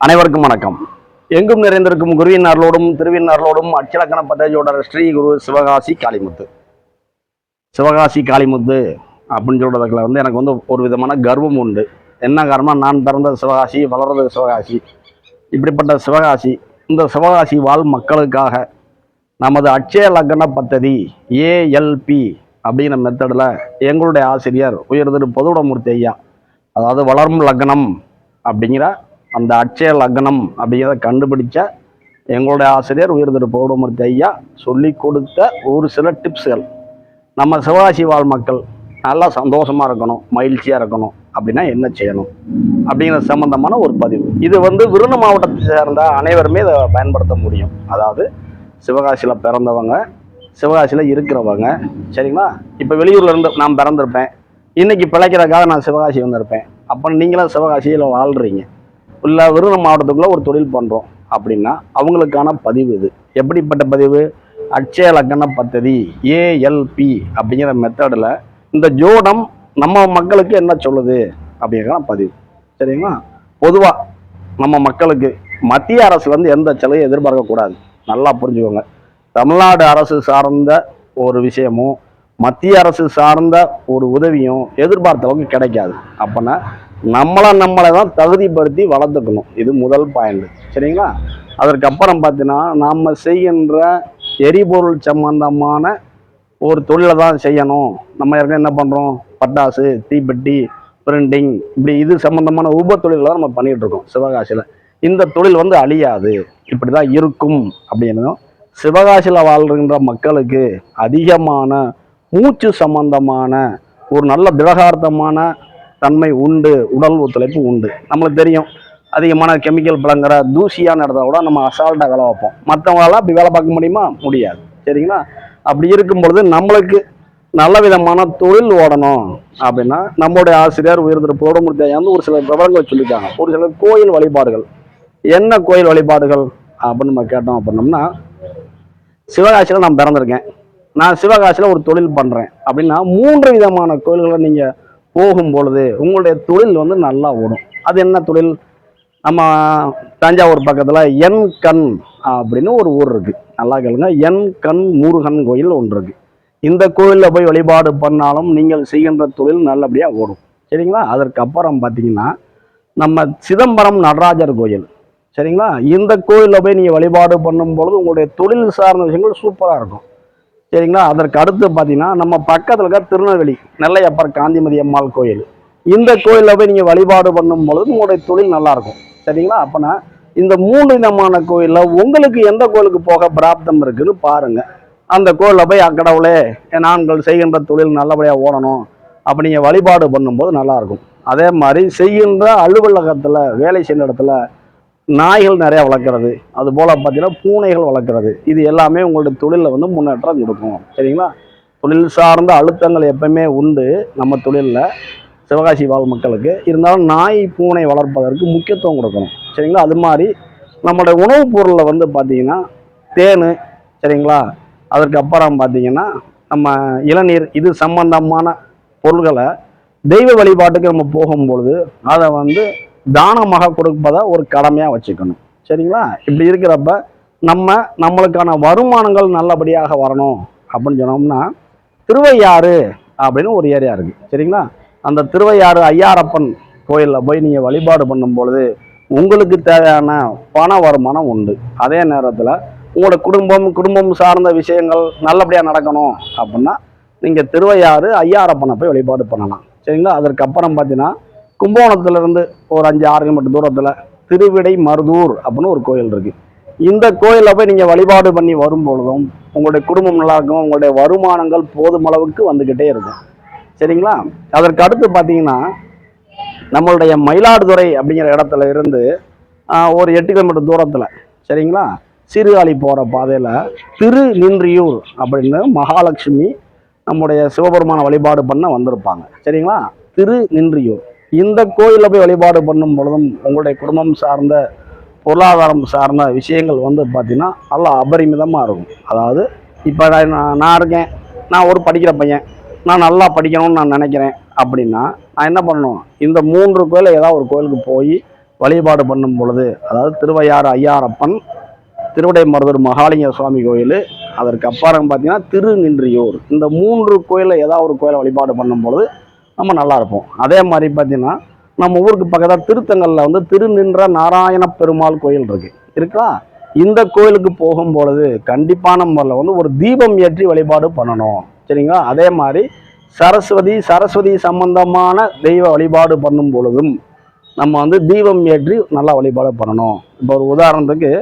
அனைவருக்கும் வணக்கம். எங்கும் நிறைந்திருக்கும் குருவினார்களோடும் திருவினார்களோடும் அச்சலக்கண பத்தேஜோட ஸ்ரீ குரு சிவகாசி காளிமுத்து. சிவகாசி காளிமுத்து அப்படின்னு சொல்றதுக்குள்ள வந்து எனக்கு வந்து ஒரு விதமான கர்வம் உண்டு. என்ன காரணம் நான் பிறந்த சிவகாசி வளர்றது சிவகாசி. இப்படிப்பட்ட சிவகாசி இந்த சிவகாசி வாழ் மக்களுக்காக நமது அட்சய லக்ன பத்ததி ஏஎல்பி அப்படிங்கிற மெத்தடில் எங்களுடைய ஆசிரியர் உயர்திரு பொதுவுடமூர்த்தி ஐயா அதாவது வளரும் லக்னம் அப்படிங்கிற அந்த அட்சய லக்னம் அப்படிங்கிறத கண்டுபிடிச்ச எங்களுடைய ஆசிரியர் உயர் திரு ஐயா சொல்லி கொடுத்த ஒரு சில டிப்ஸ்கள். நம்ம சிவகாசி வாழ் மக்கள் நல்லா சந்தோஷமாக இருக்கணும் மகிழ்ச்சியாக இருக்கணும். அப்படின்னா என்ன செய்யணும்? அப்படிங்கிற சம்பந்தமான ஒரு பதிவு. இது வந்து விருது மாவட்டத்தை சேர்ந்த அனைவருமே இதை பயன்படுத்த முடியும். அதாவது சிவகாசியில் பிறந்தவங்க சிவகாசியில் இருக்கிறவங்க சரிங்களா? இப்போ வெளியூரில் இருந்து நான் பிறந்திருப்பேன். இன்றைக்கி பிழைக்கிறதுக்காக நான் சிவகாசி வந்திருப்பேன். அப்போ நீங்களும் சிவகாசியில் வாழ்கிறீங்க இல்லை விருதுநகர் மாவட்டத்துக்குள்ள ஒரு தொழில் பண்ணுறோம் அப்படின்னா அவங்களுக்கான பதிவு இது. எப்படிப்பட்ட பதிவு? அட்சய லக்கண பத்ததி ஏஎல்பி அப்படிங்கிற மெத்தடில் இந்த ஜோடம் நம்ம மக்களுக்கு என்ன சொல்லுது அப்படிங்கிற பதிவு. சரிங்களா? பொதுவாக நம்ம மக்களுக்கு மத்திய அரசு வந்து எந்த செலவையும் எதிர்பார்க்கக்கூடாது நல்லா புரிஞ்சுக்கோங்க. தமிழ்நாடு அரசு சார்ந்த ஒரு விஷயமும் மத்திய அரசு சார்ந்த ஒரு உதவியும் எதிர்பார்த்த அளவுக்கு கிடைக்காது. அப்போனா நம்மளை நம்மளை தான் தகுதிப்படுத்தி வளர்த்துக்கணும். இது முதல் பாயிண்ட் சரிங்களா? அதற்கப்புறம் பார்த்தீங்கன்னா நம்ம செய்கின்ற எரிபொருள் சம்பந்தமான ஒரு தொழிலை தான் செய்யணும். நம்ம ஏற்கனவே என்ன பண்ணுறோம் பட்டாசு தீப்பெட்டி பிரிண்டிங் இப்படி இது சம்மந்தமான உப தொழிலை தான் நம்ம பண்ணிகிட்ருக்கோம் இருக்கோம் சிவகாசியில். இந்த தொழில் வந்து அழியாது. இப்படி தான் இருக்கும் அப்படின்னும் சிவகாசியில் வாழ்கின்ற மக்களுக்கு அதிகமான மூச்சு சம்பந்தமான ஒரு நல்ல திடகார்த்தமான தன்மை உண்டு உடல் ஒத்துழைப்பு உண்டு. நம்மளுக்கு தெரியும் அதிகமான கெமிக்கல் பழங்குற தூசியான இடத்த கூட நம்ம அசால்ட்டாக வேலை வைப்போம் மற்றவங்களால அப்படி வேலை பார்க்க முடியுமா? முடியாது. சரிங்களா? அப்படி இருக்கும் பொழுது நம்மளுக்கு நல்ல விதமான தொழில் ஓடணும் அப்படின்னா நம்மளுடைய ஆசிரியர் உயர்திரு போடமூர்த்தி ஐயா வந்து ஒரு சில விவரங்கள் சொல்லியிருக்காங்க. ஒரு சில கோயில் வழிபாடுகள். என்ன கோயில் வழிபாடுகள் அப்படின்னு நம்ம கேட்டோம் அப்படின்னோம்னா சிவகாசியில் நான் பிறந்திருக்கேன். நான் சிவகாசியில் ஒரு தொழில் பண்ணுறேன் அப்படின்னா மூன்று விதமான கோயில்களை நீங்கள் போகும் பொழுது உங்களுடைய தொழில் வந்து நல்லா ஓடும். அது என்ன தொழில்? நம்ம தஞ்சாவூர் பக்கத்தில் என் கண் அப்படின்னு ஒரு ஊர் இருக்குது நல்லா கேளுங்க. என் கண் முருகன் கோயில் ஒன்று இருக்குது இந்த கோயிலில் போய் வழிபாடு பண்ணாலும் நீங்கள் செய்கின்ற தொழில் நல்லபடியாக ஓடும். சரிங்களா? அதற்கு அப்புறம் பார்த்தீங்கன்னா நம்ம சிதம்பரம் நடராஜர் கோயில். சரிங்களா? இந்த கோயிலில் போய் நீங்கள் வழிபாடு பண்ணும் பொழுது உங்களுடைய தொழில் சார்ந்த விஷயங்கள் சூப்பராக இருக்கும். சரிங்களா? அதற்கு அடுத்து பார்த்தீங்கன்னா நம்ம பக்கத்தில் இருக்க திருநெல்வேலி நெல்லையப்பர் காந்திமதி அம்மாள் கோயில். இந்த கோயிலில் போய் நீங்கள் வழிபாடு பண்ணும் பொழுது உங்களுடைய தொழில் நல்லாயிருக்கும் சரிங்களா? அப்போனா இந்த மூன்று விதமான கோயிலில் உங்களுக்கு எந்த கோயிலுக்கு போக பிராப்தம் இருக்குன்னு பாருங்கள் அந்த கோயிலில் போய் அக்கடவுளே நாங்கள் செய்கின்ற தொழில் நல்லபடியாக ஓடணும். அப்படி நீங்கள் வழிபாடு பண்ணும்போது நல்லாயிருக்கும் அதே மாதிரி செய்கின்ற அலுவலகத்தில் வேலை செய்கிற இடத்துல நாய்கள் நிறையா வளர்க்குறது. அது போல் பார்த்தீங்கன்னா பூனைகள் வளர்க்குறது. இது எல்லாமே உங்களுடைய தொழிலில் வந்து முன்னேற்றம் கொடுக்கும். சரிங்களா? தொழில் சார்ந்த அழுத்தங்கள் எப்பவுமே உண்டு நம்ம தொழிலில். சிவகாசி வாழ் மக்களுக்கு. இருந்தாலும் நாய் பூனை வளர்ப்பதற்கு முக்கியத்துவம் கொடுக்கணும். சரிங்களா? அது மாதிரி நம்மளுடைய உணவுப் பொருளில் வந்து பார்த்தீங்கன்னா தேன் சரிங்களா? அதற்கு அப்புறம் பார்த்தீங்கன்னா நம்ம இளநீர் இது சம்பந்தமான பொருள்களை தெய்வ வழிபாட்டுக்கு நம்ம போகும்பொழுது அதை வந்து தானமாக கொடுப்பதை ஒரு கடமையாக வச்சுக்கணும். சரிங்களா? இப்படி இருக்கிறப்ப நம்ம நம்மளுக்கான வருமானங்கள் நல்லபடியாக வரணும் அப்படின்னு சொன்னோம்னா திருவையாறு அப்படின்னு ஒரு ஏரியா இருக்குது சரிங்களா? அந்த திருவையாறு ஐயாரப்பன் கோயிலில் போய் நீங்கள் வழிபாடு பண்ணும் பொழுது உங்களுக்கு தேவையான பண வருமானம் உண்டு. அதே நேரத்தில் உங்களோட குடும்பம் குடும்பம் சார்ந்த விஷயங்கள் நல்லபடியாக நடக்கணும் அப்படின்னா நீங்கள் திருவையாறு ஐயாரப்பனை போய் வழிபாடு பண்ணலாம். சரிங்களா? அதற்கப்புறம் பார்த்தீங்கன்னா கும்பகோணத்துலேருந்து ஒரு அஞ்சு ஆறு கிலோமீட்டர் தூரத்தில் திருவிடை மருதூர் அப்படின்னு ஒரு கோயில் இருக்குது இந்த கோயிலில் போய் நீங்கள் வழிபாடு பண்ணி வரும்பொழுதும் உங்களுடைய குடும்பம் நல்லா இருக்கும் உங்களுடைய வருமானங்கள் போதுமளவுக்கு வந்துக்கிட்டே இருக்கும். சரிங்களா? அதற்கு அடுத்து பார்த்தீங்கன்னா நம்மளுடைய மயிலாடுதுறை அப்படிங்கிற இடத்துல இருந்து ஒரு எட்டு கிலோமீட்டர் தூரத்தில் சரிங்களா? சீர்காழி போகிற பாதையில் திரு நின்றியூர் அப்படின்னு மகாலட்சுமி நம்முடைய சிவபெருமான வழிபாடு பண்ண வந்திருப்பாங்க. சரிங்களா? திரு நின்றியூர் இந்த கோயிலில் போய் வழிபாடு பண்ணும் பொழுதும் உங்களுடைய குடும்பம் சார்ந்த பொருளாதாரம் சார்ந்த விஷயங்கள் வந்து பார்த்திங்கன்னா நல்லா அபரிமிதமாக இருக்கும். அதாவது இப்போ நான் நான் இருக்கேன் நான் ஒரு படிக்கிற பையன் நான் நல்லா படிக்கணும்னு நான் நினைக்கிறேன் அப்படின்னா நான் என்ன பண்ணணும்? இந்த மூன்று கோயிலில் ஏதாவது ஒரு கோயிலுக்கு போய் வழிபாடு பண்ணும் பொழுது அதாவது திருவையாறு ஐயாரப்பன் திருவடை மருதூர் மகாலிங்க சுவாமி கோயில் அதற்கு அப்பாறம் பார்த்தீங்கன்னா திருநின்றியூர். இந்த மூன்று கோயிலில் ஏதாவது ஒரு கோயிலை வழிபாடு பண்ணும் பொழுது நம்ம நல்லா இருப்போம் அதே மாதிரி பார்த்தீங்கன்னா நம்ம ஊருக்கு பக்கத்தில் திருத்தங்கல்ல வந்து திருநின்ற நாராயண பெருமாள் கோயில் இருக்கு. இருக்கா? இந்த கோயிலுக்கு போகும் பொழுது கண்டிப்பான முறையில் வந்து ஒரு தீபம் ஏற்றி வழிபாடு பண்ணணும். சரிங்களா? அதே மாதிரி சரஸ்வதி சரஸ்வதி சம்பந்தமான தெய்வ வழிபாடு பண்ணும் பொழுதும் நம்ம வந்து தீபம் ஏற்றி நல்லா வழிபாடு பண்ணணும். இப்போ ஒரு உதாரணத்துக்கு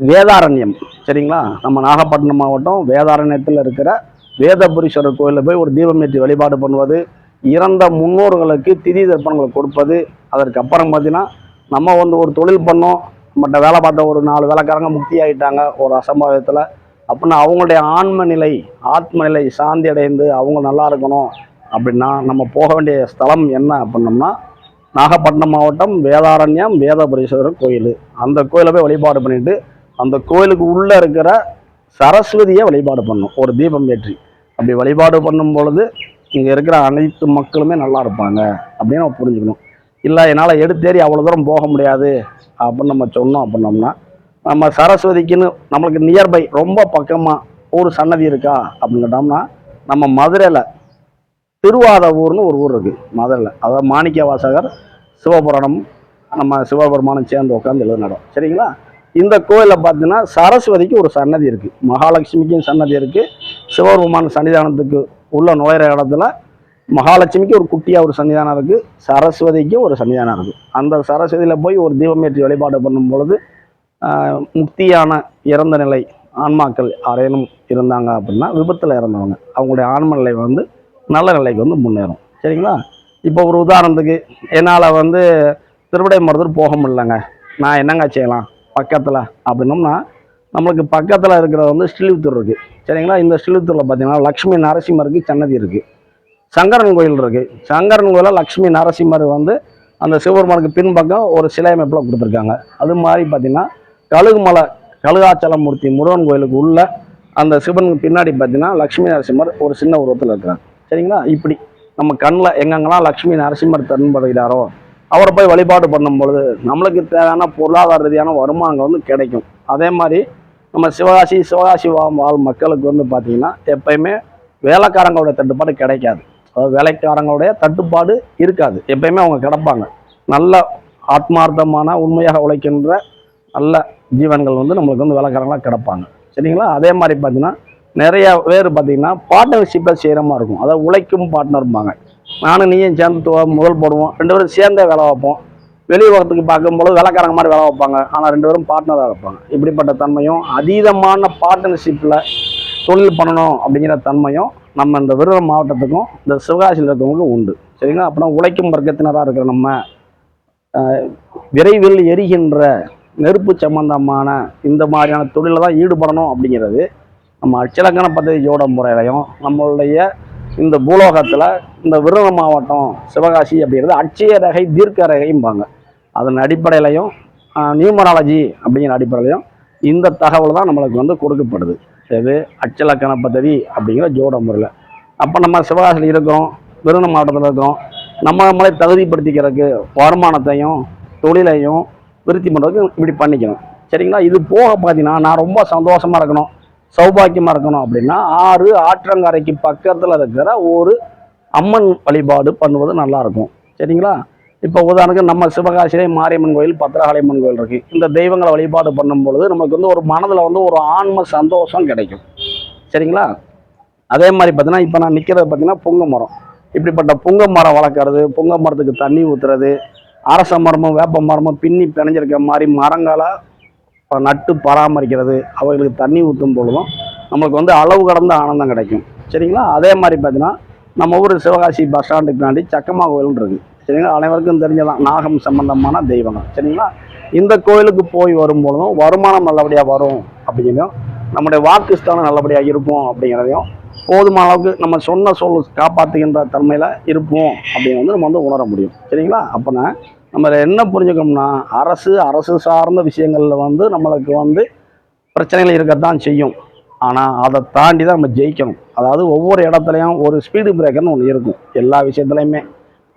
வேதாரண்யம். சரிங்களா? நம்ம நாகப்பட்டினம் மாவட்டம் வேதாரண்யத்தில் இருக்கிற வேதபுரீஸ்வரர் கோயிலில் போய் ஒரு தீபம் ஏற்றி வழிபாடு பண்ணுவது இறந்த முன்னோர்களுக்கு திதி தர்ப்பணங்களை கொடுப்பது அதற்கு அப்புறம் பார்த்தீங்கன்னா நம்ம வந்து ஒரு தொழில் பண்ணோம் நம்மகிட்ட வேலை பார்த்த ஒரு நாலு வேலைக்காரங்க முக்தி ஆகிட்டாங்க ஒரு அசம்பாவிதத்தில். அப்படின்னா அவங்களுடைய ஆன்ம நிலை ஆத்ம நிலை சாந்தி அடைந்து அவங்க நல்லா இருக்கணும். அப்படின்னா நம்ம போக வேண்டிய ஸ்தலம் என்ன அப்படின்னோம்னா நாகப்பட்டினம் மாவட்டம் வேதாரண்யம் வேதபுரீஸ்வரர் கோயில். அந்த கோயிலை போய் வழிபாடு பண்ணிட்டு அந்த கோயிலுக்கு உள்ளே இருக்கிற சரஸ்வதியை வழிபாடு பண்ணும். ஒரு தீபம் ஏற்றி. அப்படி வழிபாடு பண்ணும் பொழுது இங்கே இருக்கிற அனைத்து மக்களுமே நல்லா இருப்பாங்க அப்படின்னு நம்ம புரிஞ்சுக்கணும். இல்லை என்னால் எடுத்தேறி அவ்வளோ தூரம் போக முடியாது அப்படின்னு நம்ம சொன்னோம் அப்படின்னோம்னா நம்ம சரஸ்வதிக்குன்னு நம்மளுக்கு நியர்பை ரொம்ப பக்கமாக ஒரு சன்னதி இருக்கா அப்படின்னு கேட்டோம்னா நம்ம மதுரையில் திருவாத ஊர்னு ஒரு ஊர் இருக்குது மதுரையில். அதாவது மாணிக்க வாசகர் சிவபுராணம் நம்ம சிவபெருமானம் சேர்ந்து உட்காந்து எழுத சரிங்களா? இந்த கோயிலில் பார்த்தீங்கன்னா சரஸ்வதிக்கு ஒரு சன்னதி இருக்குது மகாலட்சுமிக்கும் சன்னதி இருக்குது சிவபெருமான் சன்னிதானத்துக்கு உள்ள நுழையிற இடத்துல மகாலட்சுமிக்கு ஒரு குட்டியாக ஒரு சன்னிதானம் இருக்குது சரஸ்வதிக்கும் ஒரு சன்னிதானம் இருக்குது அந்த சரஸ்வதியில் போய் ஒரு தீபமேற்றி வழிபாடு பண்ணும் பொழுது முக்தியான இறந்த நிலை ஆன்மாக்கள் யாரேனும் இருந்தாங்க அப்படின்னா விபத்தில் இறந்தவங்க. அவங்களுடைய ஆன்ம நிலை வந்து நல்ல நிலைக்கு வந்து முன்னேறும். சரிங்களா? இப்போ ஒரு உதாரணத்துக்கு என்னால் வந்து திருவிடை மருத்துவர் போக முடியலங்க. நான் என்னங்க செய்யலாம்? பக்கத்தில் அப்படின்னோம்னா நம்மளுக்கு பக்கத்தில் இருக்கிறது வந்து ஸ்ரீவித்தூர் இருக்குது சரிங்களா? இந்த ஸ்ரீவித்தூரில் பார்த்தீங்கன்னா லக்ஷ்மி நரசிம்மருக்கு சன்னதி இருக்குது சங்கரன் கோயில் இருக்குது சங்கரன் கோயிலில் லக்ஷ்மி நரசிம்மர் வந்து அந்த சிவபெருமானுக்கு பின்பக்கம் ஒரு சிலை அமைப்பில் கொடுத்துருக்காங்க. அது மாதிரி பார்த்தீங்கன்னா கழுகுமலை கழுகாச்சலமூர்த்தி முருகன் கோயிலுக்கு உள்ள அந்த சிவனுக்கு பின்னாடி பார்த்தீங்கன்னா லக்ஷ்மி நரசிம்மர் ஒரு சின்ன உருவத்தில் இருக்கிறாங்க சரிங்களா? இப்படி நம்ம கண்ணில் எங்கெங்கெல்லாம் லக்ஷ்மி நரசிம்மர் தென்படுகிறாரோ அவரை போய் வழிபாடு பண்ணும் பொழுது நம்மளுக்கு தேவையான பொருளாதார ரீதியான வருமானங்கள் வந்து கிடைக்கும். அதே மாதிரி நம்ம சிவகாசி சிவகாசி வாழ் மக்களுக்கு வந்து பார்த்தீங்கன்னா எப்பயுமே வேலைக்காரங்களோட தட்டுப்பாடு கிடைக்காது. அதாவது வேலைக்காரங்களுடைய தட்டுப்பாடு இருக்காது. எப்பயுமே அவங்க கிடப்பாங்க. நல்ல ஆத்மார்த்தமான உண்மையாக உழைக்கின்ற நல்ல ஜீவன்கள் வந்து நம்மளுக்கு வந்து வேலைக்காரங்களாக கிடப்பாங்க. சரிங்களா? அதே மாதிரி பார்த்தீங்கன்னா நிறைய பேர் பார்த்தீங்கன்னா பார்ட்னர்ஷிப்பில் செய்கிற மாதிரி இருக்கும். அதாவது உழைக்கும் பார்ட்னர்பாங்க நானும் நீயும் சேர்ந்து முதல் போடுவோம். ரெண்டு பேரும் சேர்ந்தே வேலை வைப்போம் வெளி உலகத்துக்கு பார்க்கும்போது வேலைக்காரங்க மாதிரி வேலை வைப்பாங்க ஆனால் ரெண்டு பேரும் பார்ட்னராக இருப்பாங்க. இப்படிப்பட்ட தன்மையும் அதீதமான பார்ட்னர்ஷிப்பில் தொழில் பண்ணணும் அப்படிங்கிற தன்மையும் நம்ம இந்த விருதுநகர் மாவட்டத்துக்கும் இந்த சிவகாசியில் இருக்கிறவங்களுக்கும் உண்டு. சரிங்களா? அப்படின்னா உழைக்கும் வர்க்கத்தினராக இருக்கிற நம்ம விரைவில் எரிகின்ற நெருப்பு சம்பந்தமான இந்த மாதிரியான தொழிலில் தான் ஈடுபடணும் அப்படிங்கிறது நம்ம அச்சலக்கண பദ്ധதியோட முறையிலையும் நம்மளுடைய இந்த பூலோகத்தில் இந்த விருதுநகர் மாவட்டம் சிவகாசி அப்படிங்கிறது அட்சய ரகை தீர்க்க ரகைம்பாங்க. அதன் அடிப்படையிலையும் நியூமராலஜி அப்படிங்கிற அடிப்படையிலையும் இந்த தகவல் தான் நம்மளுக்கு வந்து கொடுக்கப்படுது. இது அச்சலக்கண பதவி அப்படிங்கிற ஜோட முறையில். அப்போ நம்ம சிவகாசியில் இருக்கிறோம் விருதுநகர் மாவட்டத்தில் இருக்கிறோம் நம்ம நம்மளை தகுதிப்படுத்திக்கிறதுக்கு வருமானத்தையும் தொழிலையும் விருத்தி பண்ணுறதுக்கு இப்படி பண்ணிக்கணும். சரிங்களா? இது போக பார்த்தீங்கன்னா நான் ரொம்ப சந்தோஷமாக இருக்கணும். சௌபாக்கியமாக இருக்கணும் அப்படின்னா ஆறு ஆற்றங்கரைக்கு பக்கத்தில் இருக்கிற ஒரு அம்மன் வழிபாடு பண்ணுவது நல்லாயிருக்கும் சரிங்களா? இப்போ உதாரணத்துக்கு நம்ம சிவகாசியிலே மாரியம்மன் கோயில் பத்திரகாளியம்மன் கோயில் இருக்குது இந்த தெய்வங்களை வழிபாடு பண்ணும் பொழுது நமக்கு வந்து ஒரு மனதில் வந்து ஒரு ஆன்ம சந்தோஷம் கிடைக்கும். சரிங்களா? அதே மாதிரி பார்த்தீங்கன்னா இப்போ நான் நிற்கிறது பார்த்தீங்கன்னா புங்க மரம். இப்படிப்பட்ட புங்க மரம் வளர்க்குறது புங்க மரத்துக்கு தண்ணி ஊற்றுறது அரச மரமும் வேப்ப மரமும் பின்னி பிணைஞ்சிருக்க மாதிரி மரங்களை நட்டு பராமரிக்கிறது அவைகளுக்கு தண்ணி ஊற்றும் பொழுதும் நம்மளுக்கு வந்து அளவு கடந்த ஆனந்தம் கிடைக்கும். சரிங்களா? அதே மாதிரி பார்த்தீங்கன்னா நம்ம ஊர் சிவகாசி பஸ் ஸ்டாண்டுக்கு பின்னாடி சக்கமா கோயில்னு இருக்கு. சரிங்களா? அனைவருக்கும் தெரிஞ்சதான் நாகம் சம்பந்தமான தெய்வங்கள். சரிங்களா? இந்த கோயிலுக்கு போய் வரும்பொழுதும் வருமானம் நல்லபடியாக வரும் அப்படிங்கிறதையும் நம்முடைய வாக்குஸ்தானம் நல்லபடியாக இருக்கும் அப்படிங்கிறதையும் போதுமான அளவுக்கு நம்ம சொன்ன சொல் காப்பாற்றுகின்ற தன்மையில் இருப்போம் அப்படின்னு வந்து நம்ம வந்து உணர முடியும். சரிங்களா? அப்போனா நம்ம என்ன புரிஞ்சுக்கணும்னா அரசு அரசு சார்ந்த விஷயங்களில் வந்து நம்மளுக்கு வந்து பிரச்சனைகள் இருக்கத்தான் செய்யும். ஆனால் அதை தாண்டி தான் நம்ம ஜெயிக்கணும். அதாவது ஒவ்வொரு இடத்துலையும் ஒரு ஸ்பீடு பிரேக்கர்னு ஒன்று இருக்கும். எல்லா விஷயத்துலையுமே.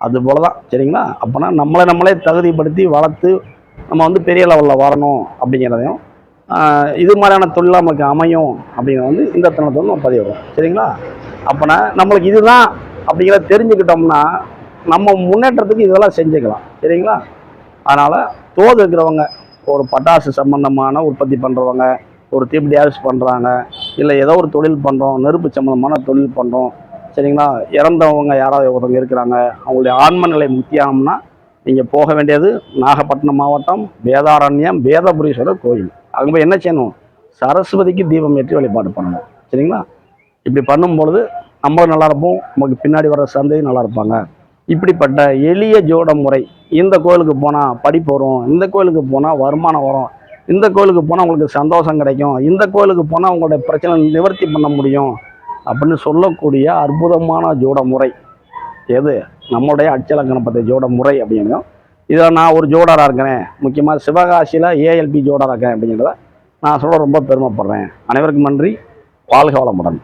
அது போல தான் சரிங்களா? அப்போனா நம்மளை நம்மளே தகுதிப்படுத்தி வளர்த்து நம்ம வந்து பெரிய லெவலில் வரணும் அப்படிங்கிறதையும் இது மாதிரியான தொழில் நமக்கு அமையும் அப்படிங்கிறது வந்து இந்த தருணத்தை வந்து நம்ம பதிவிடுறோம். சரிங்களா? அப்போனா நம்மளுக்கு இதுதான் அப்படிங்கிறத தெரிஞ்சுக்கிட்டோம்னா நம்ம முன்னேற்றத்துக்கு இதெல்லாம் செஞ்சுக்கலாம். சரிங்களா? அதனால் தோது இருக்கிறவங்க ஒரு பட்டாசு சம்பந்தமான உற்பத்தி பண்ணுறவங்க ஒரு தீப் டேஸ் பண்ணுறாங்க இல்லை ஏதோ ஒரு தொழில் பண்ணுறோம் நெருப்பு சம்மந்தமான தொழில் பண்ணுறோம் சரிங்களா? இறந்தவங்க யாராவது ஒருத்தவங்க இருக்கிறாங்க அவங்களுடைய ஆன்ம நிலை முக்கியம்னா நீங்கள் போக வேண்டியது நாகப்பட்டினம் மாவட்டம் வேதாரண்யம் வேதபுரீஸ்வரர் கோயில். அங்கே போய் என்ன செய்யணும்? சரஸ்வதிக்கு தீபம் ஏற்றி வழிபாடு பண்ணணும். சரிங்களா? இப்படி பண்ணும்பொழுது நம்ம நல்லா இருப்போம் நமக்கு பின்னாடி வர சந்தையும் நல்லா இருப்பாங்க. இப்படிப்பட்ட எளிய ஜோட முறை. இந்த கோயிலுக்கு போனால் படிப்பு வரும் இந்த கோயிலுக்கு போனால் வருமானம் வரும் இந்த கோயிலுக்கு போனால் உங்களுக்கு சந்தோஷம் கிடைக்கும் இந்த கோயிலுக்கு போனால் உங்களுடைய பிரச்சனை நிவர்த்தி பண்ண முடியும் அப்படின்னு சொல்லக்கூடிய அற்புதமான ஜோட முறை. எது? நம்முடைய பற்றிய ஜோட முறை அப்படிங்கிறோம். இதில் நான் ஒரு ஜோடராக இருக்கிறேன். முக்கியமாக சிவகாசியில் ஏஎல்பி ஜோடராக இருக்கேன் அப்படிங்கிறத நான் சொல்ல ரொம்ப பெருமைப்படுறேன். அனைவருக்கும் நன்றி. வாழ்க வளமுடன்.